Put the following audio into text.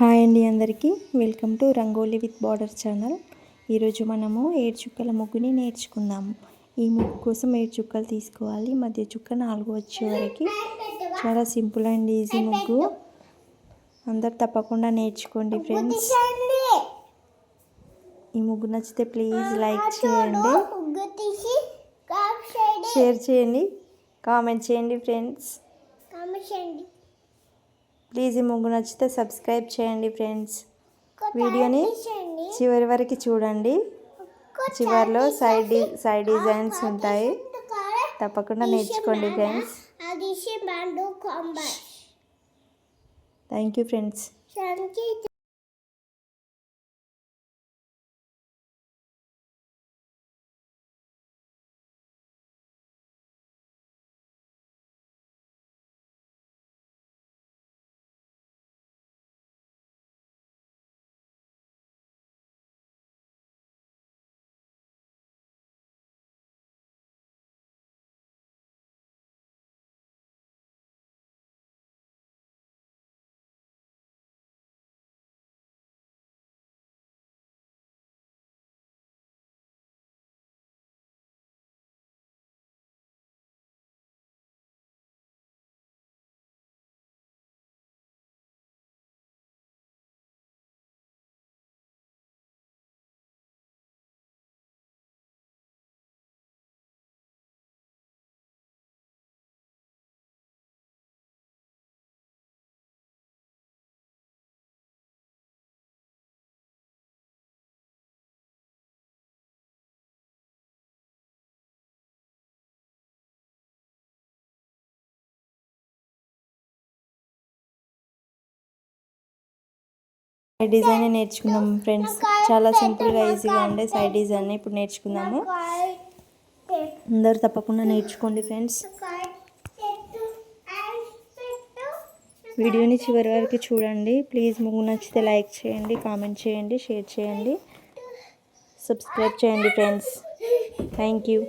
Hi అండి అందరికీ. Welcome to rangoli with border channel. ఈరోజు మనము ఏడు చుక్కల ముగ్గుని నేర్చుకుందాము. ఈ ముగ్గు కోసం ఏడు చుక్కలు తీసుకోవాలి. మధ్య చుక్క నాలుగు వచ్చే వరకు. చాలా సింపుల్ అండ్ ఈజీ ముగ్గు. అందరు తప్పకుండా నేర్చుకోండి ఫ్రెండ్స్. ఈ ముగ్గు నచ్చితే ప్లీజ్ లైక్ చేయండి చేయండి. షేర్ చేయండి. కామెంట్ చేయండి ఫ్రెండ్స్. కామెంట్ చేయండి. ప్లీజ్ ఈ ముగ్గు నచ్చితే సబ్స్క్రైబ్ చేయండి ఫ్రెండ్స్. వీడియోని. చివరి వరకు చూడండి. చివర్లో సైడ్ డి. సైడ్ డిజైన్స్ ఉంటాయి. తప్పకుండా నేర్చుకోండి friends. Thank you friends. Side design నేర్చుకుందాం ఫ్రెండ్స్ చాలా సింపుల్గా ఈజీగా ఉండే సైడ్ డిజైన్ ఇప్పుడు నేర్చుకుందాము. అందరూ తప్పకుండా నేర్చుకోండి ఫ్రెండ్స్ వీడియోని చివరి వరకు చూడండి. ప్లీజ్ మీకు నచ్చితే లైక్ చేయండి కామెంట్ చేయండి షేర్ చేయండి. సబ్స్క్రైబ్ చేయండి ఫ్రెండ్స్ థ్యాంక్ యూ